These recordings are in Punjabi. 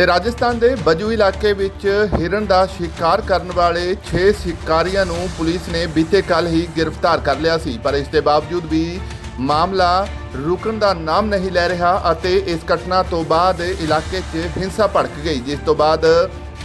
ਤੇ ਰਾਜਸਥਾਨ ਦੇ ਬਜੂ ਇਲਾਕੇ ਵਿੱਚ ਹਿਰਨ ਦਾ ਸ਼ਿਕਾਰ ਕਰਨ ਵਾਲੇ 6 ਸ਼ਿਕਾਰੀਆਂ ਨੂੰ ਪੁਲਿਸ ਨੇ ਬੀਤੇ ਕੱਲ ਹੀ ਗ੍ਰਿਫਤਾਰ ਕਰ ਲਿਆ ਸੀ, ਪਰ ਇਸ ਦੇ ਬਾਵਜੂਦ ਵੀ ਮਾਮਲਾ ਰੁਕਣ ਦਾ ਨਾਮ ਨਹੀਂ ਲੈ ਰਿਹਾ ਅਤੇ ਇਸ ਘਟਨਾ ਤੋਂ ਬਾਅਦ ਇਲਾਕੇ 'ਚ ਹਿੰਸਾ ਭੜਕ ਗਈ, ਜਿਸ ਤੋਂ ਬਾਅਦ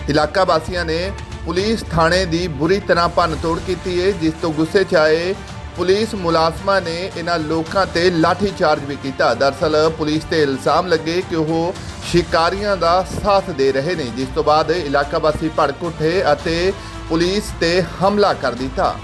ਇਲਾਕਾ ਵਾਸੀਆਂ ਨੇ ਪੁਲਿਸ ਥਾਣੇ ਦੀ ਬੁਰੀ ਤਰ੍ਹਾਂ ਭੰਨ ਤੋੜ ਕੀਤੀ ਹੈ ਜਿਸ ਤੋਂ ਗੁੱਸੇ 'ਚ ਆਏ ਪੁਲਿਸ ਮੁਲਾਜ਼ਮਾਂ ਨੇ ਇਹਨਾਂ ਲੋਕਾਂ ਤੇ ਲਾਠੀ ਚਾਰਜ ਵੀ ਕੀਤਾ। ਦਰਸਲ ਪੁਲਿਸ ਤੇ ਇਲਜ਼ਾਮ ਲੱਗੇ ਕਿ ਉਹ ਸ਼ਿਕਾਰੀਆਂ ਦਾ ਸਾਥ ਦੇ ਰਹੇ ਨੇ, ਜਿਸ ਤੋਂ ਬਾਅਦ ਇਲਾਕਾ ਵਾਸੀ ਭੜਕ ਉੱਠੇ ਅਤੇ ਪੁਲਿਸ ਤੇ ਹਮਲਾ ਕਰ ਦਿੱਤਾ।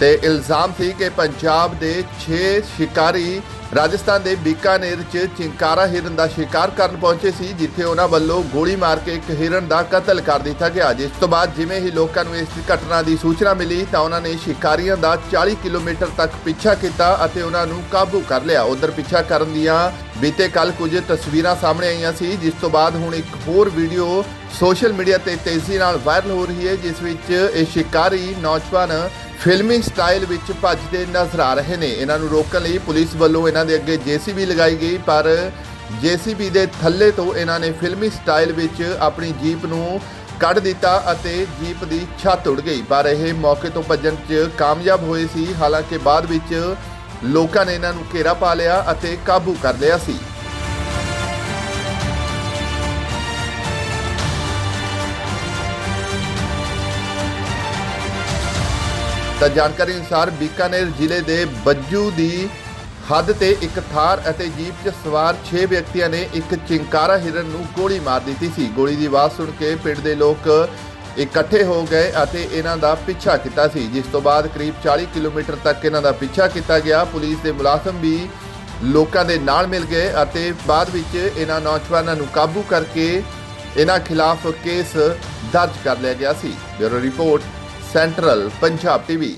ਤੇ ਇਲਜ਼ਾਮ ਸੀ ਕਿ ਪੰਜਾਬ ਦੇ 6 ਸ਼ਿਕਾਰੀ ਰਾਜਸਥਾਨ ਦੇ ਬੀਕਾਨੇਰ 'ਚ ਚਿੰਕਾਰਾ ਹਿਰਨ ਦਾ ਸ਼ਿਕਾਰ ਕਰਨ ਪਹੁੰਚੇ ਸੀ, ਜਿੱਥੇ ਉਹਨਾਂ ਵੱਲੋਂ ਗੋਲੀ ਮਾਰ ਕੇ ਇੱਕ ਹਿਰਨ ਦਾ ਕਤਲ ਕਰ ਦਿੱਤਾ ਗਿਆ। ਜਿਸ ਤੋਂ ਬਾਅਦ ਜਿਵੇਂ ਹੀ ਲੋਕਾਂ ਨੂੰ ਇਸ ਘਟਨਾ ਦੀ ਸੂਚਨਾ ਮਿਲੀ, ਤਾਂ ਉਹਨਾਂ ਨੇ ਸ਼ਿਕਾਰੀਆਂ ਦਾ 40 ਕਿਲੋਮੀਟਰ ਤੱਕ ਪਿੱਛਾ ਕੀਤਾ ਅਤੇ ਉਹਨਾਂ ਨੂੰ ਕਾਬੂ ਕਰ ਲਿਆ। ਉਧਰ ਪਿੱਛਾ ਕਰਨ ਦੀਆਂ ਬੀਤੇ ਕੱਲ ਕੁਝ ਤਸਵੀਰਾਂ ਸਾਹਮਣੇ ਆਈਆਂ ਸੀ, ਜਿਸ ਤੋਂ ਬਾਅਦ ਹੁਣ ਇੱਕ ਹੋਰ ਵੀਡੀਓ ਸੋਸ਼ਲ ਮੀਡੀਆ ਤੇ ਤੇਜ਼ੀ ਨਾਲ ਵਾਇਰਲ ਹੋ ਰਹੀ ਹੈ, ਜਿਸ ਵਿੱਚ ਇਹ ਸ਼ਿਕਾਰੀ ਨੌਜਵਾਨ ਫਿਲਮੀ ਸਟਾਈਲ ਵਿੱਚ ਭੱਜਦੇ ਨਜ਼ਰ ਆ ਰਹੇ ਨੇ। ਇਹਨਾਂ ਨੂੰ ਰੋਕਣ ਲਈ ਪੁਲਿਸ ਵੱਲੋਂ ਇਹਨਾਂ ਦੇ ਅੱਗੇ ਜੀਸੀਬੀ ਲਗਾਈ ਗਈ, ਪਰ ਜੀਸੀਬੀ ਦੇ ਥੱਲੇ ਤੋਂ ਇਹਨਾਂ ਨੇ ਫਿਲਮੀ ਸਟਾਈਲ ਵਿੱਚ ਆਪਣੀ ਜੀਪ ਨੂੰ ਕੱਢ ਦਿੱਤਾ ਅਤੇ ਜੀਪ ਦੀ ਛੱਤ ਉੱਡ ਗਈ। ਪਰ ਇਹ ਮੌਕੇ ਤੋਂ ਭੱਜਣ 'ਚ ਕਾਮਯਾਬ ਹੋਏ ਸੀ। ਹਾਲਾਂਕਿ ਬਾਅਦ ਵਿੱਚ ਲੋਕਾਂ ਨੇ ਇਹਨਾਂ ਨੂੰ ਘੇਰਾ ਪਾ ਲਿਆ ਅਤੇ ਕਾਬੂ ਕਰ ਲਿਆ ਸੀ। ਤਾਂ ਜਾਣਕਾਰੀ ਅਨੁਸਾਰ ਬੀਕਾਨੇਰ ਜ਼ਿਲ੍ਹੇ ਦੇ ਬੱਜੂ ਦੀ ਹੱਦ ਤੇ ਇੱਕ ਥਾਰ ਅਤੇ ਜੀਪ 'ਚ ਸਵਾਰ 6 ਵਿਅਕਤੀਆਂ ਨੇ ਇੱਕ ਚਿੰਕਾਰਾ ਹਿਰਨ ਨੂੰ ਗੋਲੀ ਮਾਰ ਦਿੱਤੀ ਸੀ। ਗੋਲੀ ਦੀ ਆਵਾਜ਼ ਸੁਣ ਕੇ ਪਿੰਡ ਦੇ ਲੋਕ ਇਕੱਠੇ ਹੋ ਗਏ ਅਤੇ ਇਹਨਾਂ ਦਾ ਪਿੱਛਾ ਕੀਤਾ ਸੀ। ਜਿਸ ਤੋਂ ਬਾਅਦ ਕਰੀਬ 40 ਕਿਲੋਮੀਟਰ ਤੱਕ ਇਹਨਾਂ ਦਾ ਪਿੱਛਾ ਕੀਤਾ ਗਿਆ। ਪੁਲਿਸ ਦੇ ਮੁਲਾਜ਼ਮ ਵੀ ਲੋਕਾਂ ਦੇ ਨਾਲ ਮਿਲ ਗਏ ਅਤੇ ਬਾਅਦ ਵਿੱਚ ਇਹਨਾਂ ਨੌਜਵਾਨਾਂ ਨੂੰ ਕਾਬੂ ਕਰਕੇ ਇਹਨਾਂ ਖਿਲਾਫ ਕੇਸ ਦਰਜ ਕਰ ਲਿਆ ਗਿਆ ਸੀ। Bureau report central Punjab TV.